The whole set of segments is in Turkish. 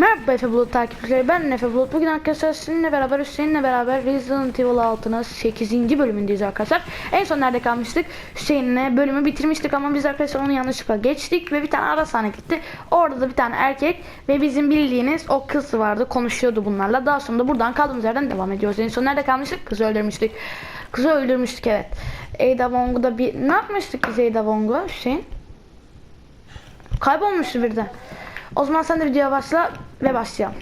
Merhaba Efe Bulut takipçileri ben Efe Bulut. Bugün arkadaşlar sizinle beraber Hüseyin'le beraber Resident Evil 6'nın 8. bölümündeyiz arkadaşlar. En son nerede kalmıştık? Hüseyin'le bölümü bitirmiştik ama biz arkadaşlar onu yanlışlıkla geçtik ve bir tane ara sahne gitti. Orada da bir tane erkek ve bizim bildiğiniz o kız vardı konuşuyordu bunlarla. Daha sonra da buradan kaldığımız yerden devam ediyoruz. En son nerede kalmıştık? Kızı öldürmüştük. Kızı öldürmüştük evet. Ada Wong'u da bir ne yapmıştık biz Ada Wong'u Hüseyin? Kaybolmuştu birden o zaman sen de videoya başla ve başlayalım.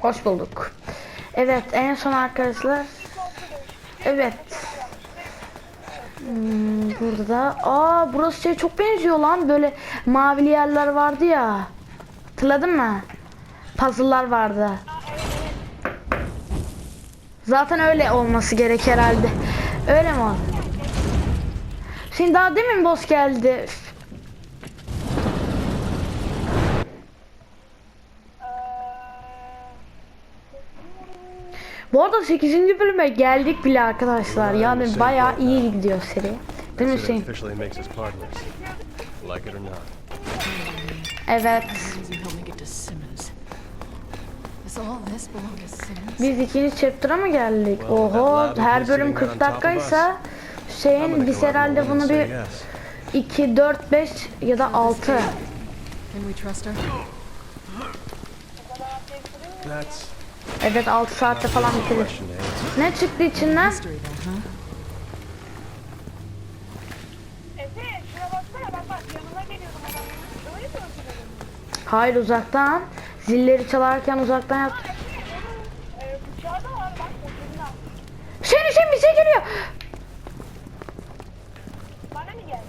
Hoş bulduk. Evet en son arkadaşlar. Evet. Hmm, burada da. Aa burası şey çok benziyor lan. Böyle mavili yerler vardı ya. Hatırladın mı? Puzzle'lar vardı. Zaten öyle olması gerek herhalde. Öyle mi oldu? Şimdi daha demin boss geldi. Bu arada 8. bölüme geldik bile arkadaşlar. Yani bayağı iyi gidiyor seri. Değil mi Hüseyin? officially Biz ikinci chapter'a mı geldik? Oho her bölüm 40 dakikaysa Hüseyin biz herhalde bunu bir 2, 4, 5 ya da 6. Can we trust her? That's Evet 6 saatte falan bitirir. Ne çıktı içinden? Hayır uzaktan. Zilleri çalarken uzaktan yap. Hüseyin Hüseyin bir şey geliyor. Bana mı geldi?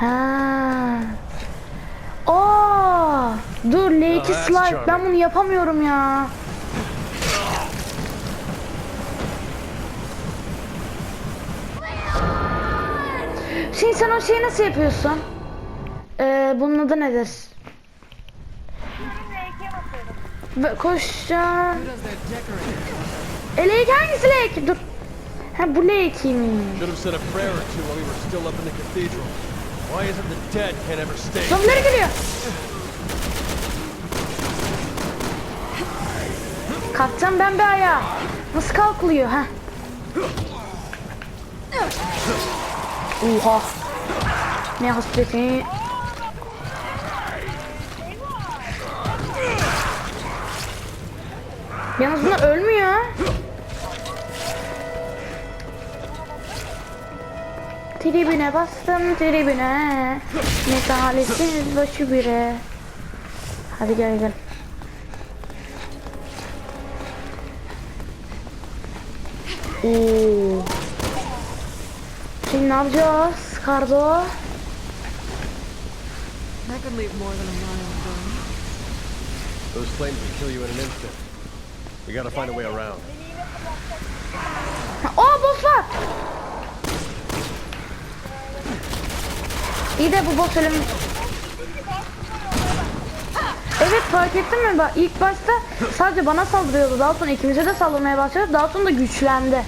Ha. Aa, dur L2 that's slide. Ben bunu yapamıyorum ya. Şimdi sen o şeyi nasıl yapıyorsun? Ee, bunun adı nedir? Koşacağım. E, L2 hangisi L2? Dur. Ha bu L2'ymiş. Should have said a prayer or two while we were still up in the cathedral. Why is it the dead can't ever stay? Zombiler geliyor. Kalkacağım ben bir ayağa. Nasıl kalkılıyor ha? Oha. Ne hasreti. Yalnız bunlar ölmüyor. Tribüne bastım tribüne. Ne talihsiz başı bire. Hadi gel gel. Oo. Şimdi ne yapacağız? Kardo. That could leave more than a mile. Those flames will kill you in an instant. We gotta find a way around. Aa boss var. İyi de bu boss ölüm. Evet fark ettin mi? Bak ilk başta sadece bana saldırıyordu. Daha sonra ikimize de saldırmaya başladı. Daha da güçlendi.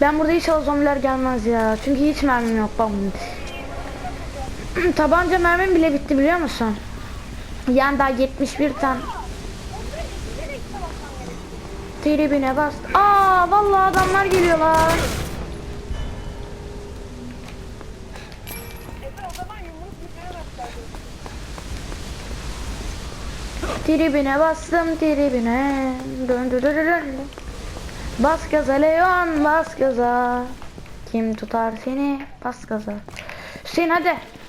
Ben burada inşallah zombiler gelmez ya. Çünkü hiç mermim yok. Bak. Tabanca mermim bile bitti biliyor musun? Yani daha 71 tane. Tribüne bas. Aa vallahi adamlar geliyorlar. Tribüne bastım tribüne. Dön dön dön dön, dön. Bas gaza Leon bas gaza. Kim tutar seni bas gaza. Hüseyin hadi.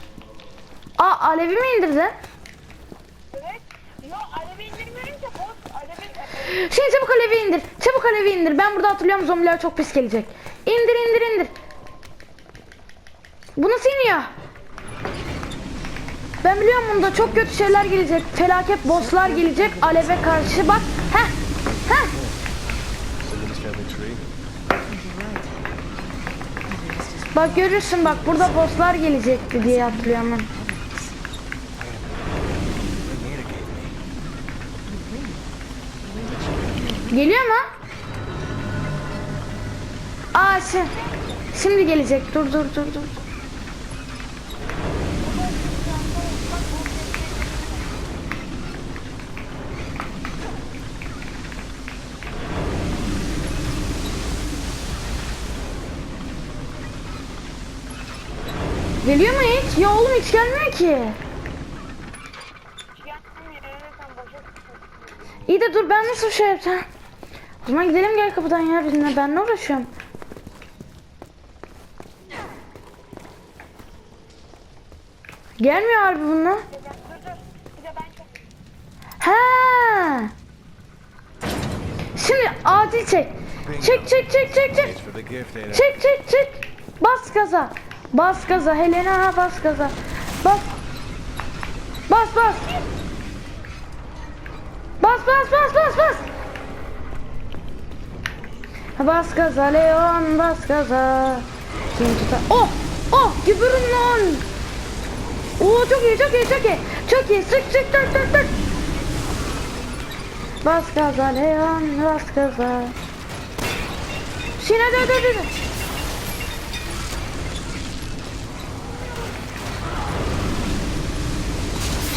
Aa alevi mi indirdin? Evet. Yo alevi indirmiyorum ki boss. Alevi... Hüseyin çabuk alevi indir. Çabuk alevi indir. Ben burada hatırlıyorum zombiler çok pis gelecek. İndir indir indir. Bu nasıl iniyor? Ben biliyorum bunda çok kötü şeyler gelecek. Felaket bosslar gelecek aleve karşı. Bak. Heh. Heh. Bak görürsün bak burada bosslar gelecekti diye hatırlıyorum ben. Geliyor mu? Aa şi- şimdi gelecek. Dur dur dur dur. Geliyor mu hiç? Ya oğlum hiç gelmiyor ki. İyi de dur ben nasıl şey yapacağım? O zaman gidelim gel kapıdan ya bizimle ben ne uğraşıyorum? Gelmiyor abi bununla. Ha. Şimdi acil çek. Çek çek çek çek çek. Çek çek çek. Bas gaza. Bas gaza. Helena bas gaza. Bas. Bas bas. Bas bas bas bas bas. Bas gaza Leon bas gaza. Kim tutar? Oh! Oh! Gübürün lan! Oo çok iyi çok iyi çok iyi. Çok iyi. Sık sık sık sık sık. Bas gaza Leon bas gaza. Şimdi hadi hadi hadi.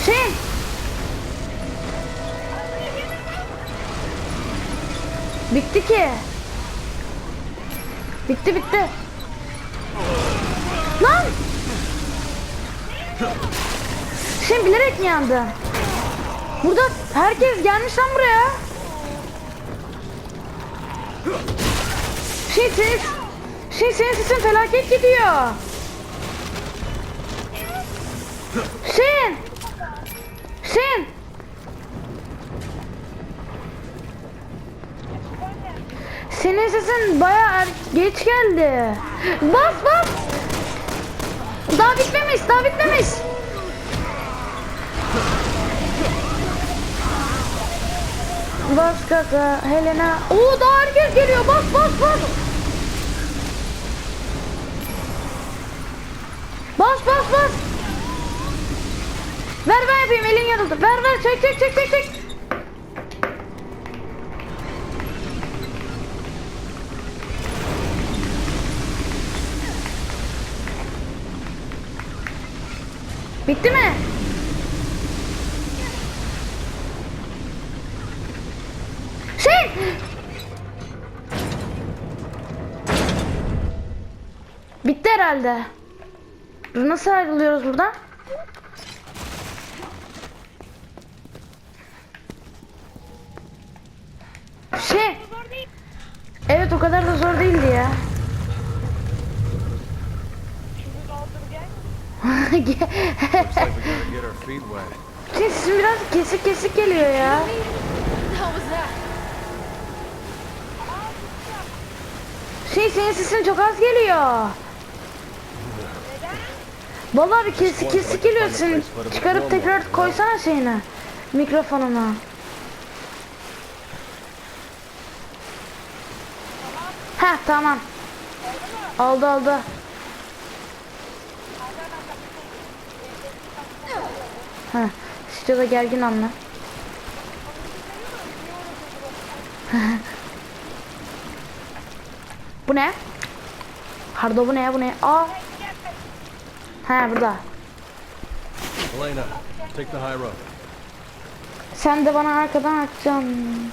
Şey. Bitti ki. Bitti bitti. Lan! Sen bilerek mi yandı? Burada herkes gelmiş lan buraya. Şey senin, şey senin sesin felaket gidiyor. Sen! Sen! Senin sesin bayağı er- geç geldi. Bas bas! Daha bitmemiş, daha bitmemiş. Bas gaza Helena. Oo daha herkes geliyor. Bas bas bas. Bas bas bas. Ver ben yapayım elin yanıldı. Ver ver çek çek çek çek çek. Bitti herhalde. Dur, Nasıl ayrılıyoruz buradan? Şey, evet o kadar da zor değildi ya. Wet. Şey, biraz kesik kesik geliyor ya. Şey senin sesin çok az geliyor. Vallahi bir kesik kesik geliyor senin. Çıkarıp tekrar koysana şeyine. Mikrofonuna. Heh tamam. Oldu oldu. Heh. Stüdyoda gergin anla. bu ne? Hardo bu ne bu ne? Aa. He burada. Elena, take the high road. Sen de bana arkadan atacaksın.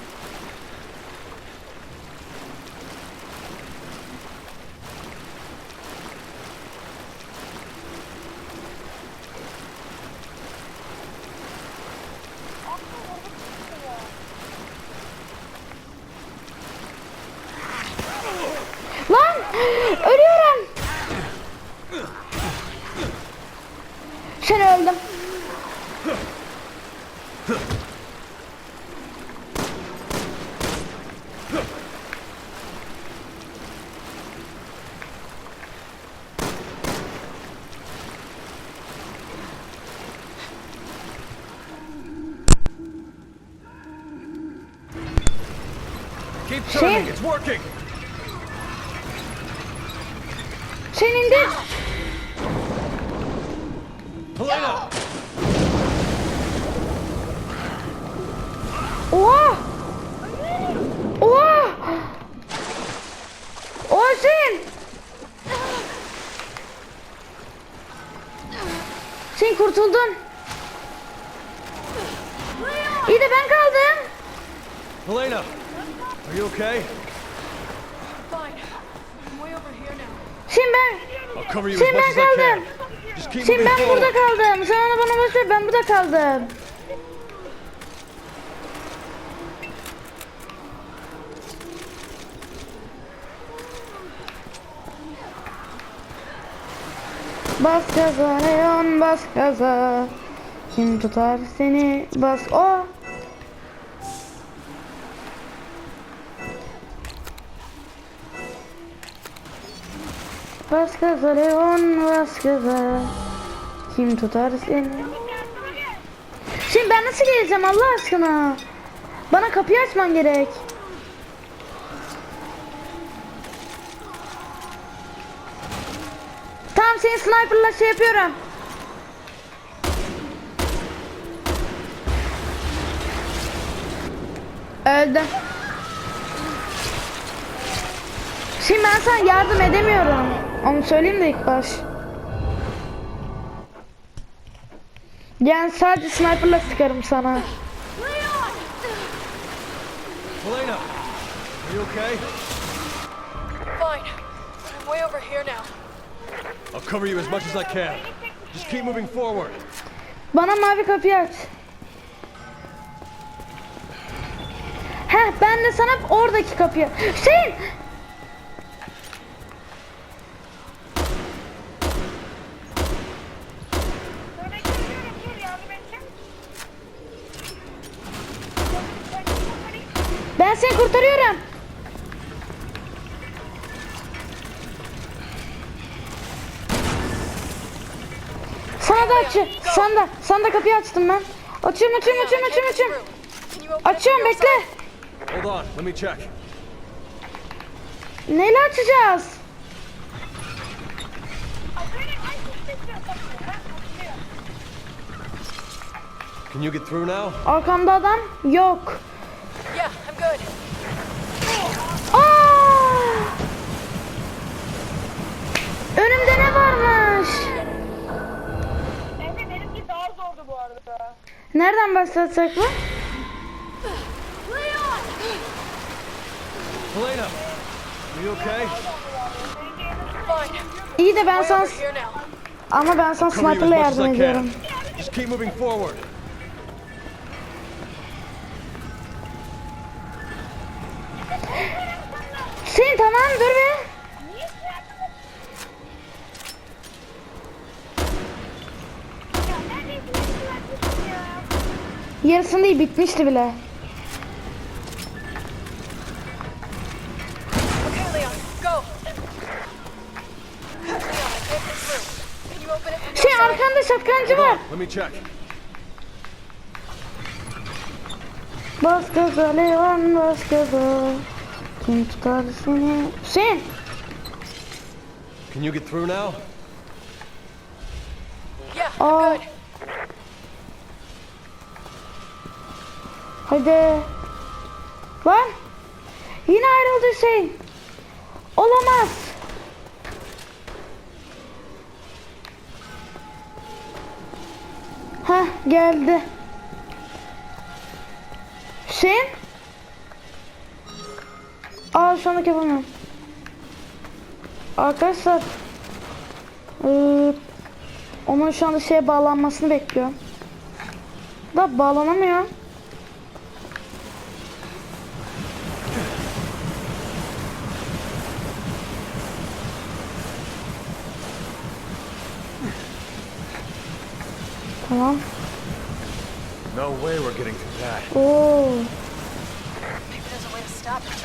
Lan! Ölüyorum! Sen öldüm. Keep Şey- turning, it's working! Sen indir. Helena! Oha! Oha! Oha Hüseyin! Sen kurtuldun. İyi de ben kaldım. Helena, are you okay? Fine. I'm way over here now. Şimdi ben, I'll cover you as Şimdi much ben as I can. kaldım. Just keep şimdi moving ben forward. burada kaldım. Sen onu bana ver, ben burada kaldım. Bas gaza Leon bas gaza Kim tutar seni bas o Bas gaza Leon bas gaza. Kim tutar seni? Şimdi ben nasıl geleceğim Allah aşkına? Bana kapıyı açman gerek. Tamam seni sniperla şey yapıyorum. Öldüm. Şimdi ben sana yardım edemiyorum. Onu söyleyeyim de ilk baş. Yani sadece sniperla sıkarım sana. Helena, are you okay? Fine. I'm way over here now. I'll cover you as much as I can. Just keep moving forward. Bana mavi kapıyı aç. Heh ben de sana oradaki kapıyı. Hüseyin! Kapıyı açtım ben. Açıyorum, açıyorum, açıyorum, açıyorum, açıyorum. Açıyorum, bekle. Hold on, let me check. Neyle açacağız? Can you get through now? Arkamda adam yok. Yeah, I'm good. Aa! Önümde ne varmış? Nereden başlatacak bu? Helena, are you okay? Fine. İyi de ben sana over here now. ama ben sana sniperla yardım ediyorum. Just keep moving forward. Yarısını değil bitmişti bile. Şey arkanda şatkancı var. Gaza Leon bas gaza. Kim tutar seni? Hüseyin. Can you get through now? Yeah. I'm good. Hadi. Lan. Yine ayrıldı Hüseyin. Olamaz. Hah geldi. Hüseyin. Aa şu anlık yapamıyorum. Arkadaşlar. Ee, onun şu anda şeye bağlanmasını bekliyorum. Da bağlanamıyor. Tamam. No way we're getting through that. Oo. Maybe there's a way to stop it.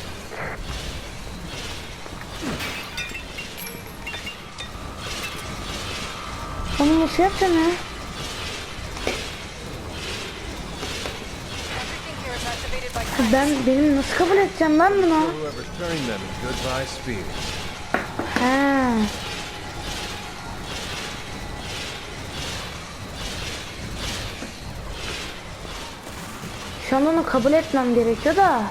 Onu nasıl yapacağım ya? Ben benim nasıl kabul edeceğim lan bunu? Whoever's Şu anda onu kabul etmem gerekiyor da.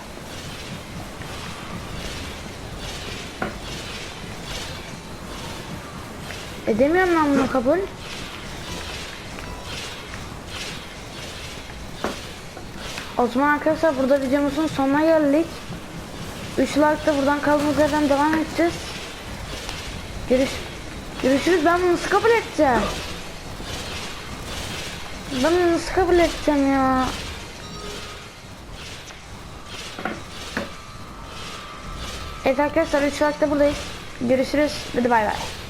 Edemiyorum ben bunu kabul. O zaman arkadaşlar burada videomuzun sonuna geldik. 3 like da buradan kaldığımız yerden devam edeceğiz. Görüş Görüşürüz. Ben bunu nasıl kabul edeceğim? Ben bunu nasıl kabul edeceğim ya? Evet arkadaşlar 3 like da buradayız. Görüşürüz. Hadi bay bay.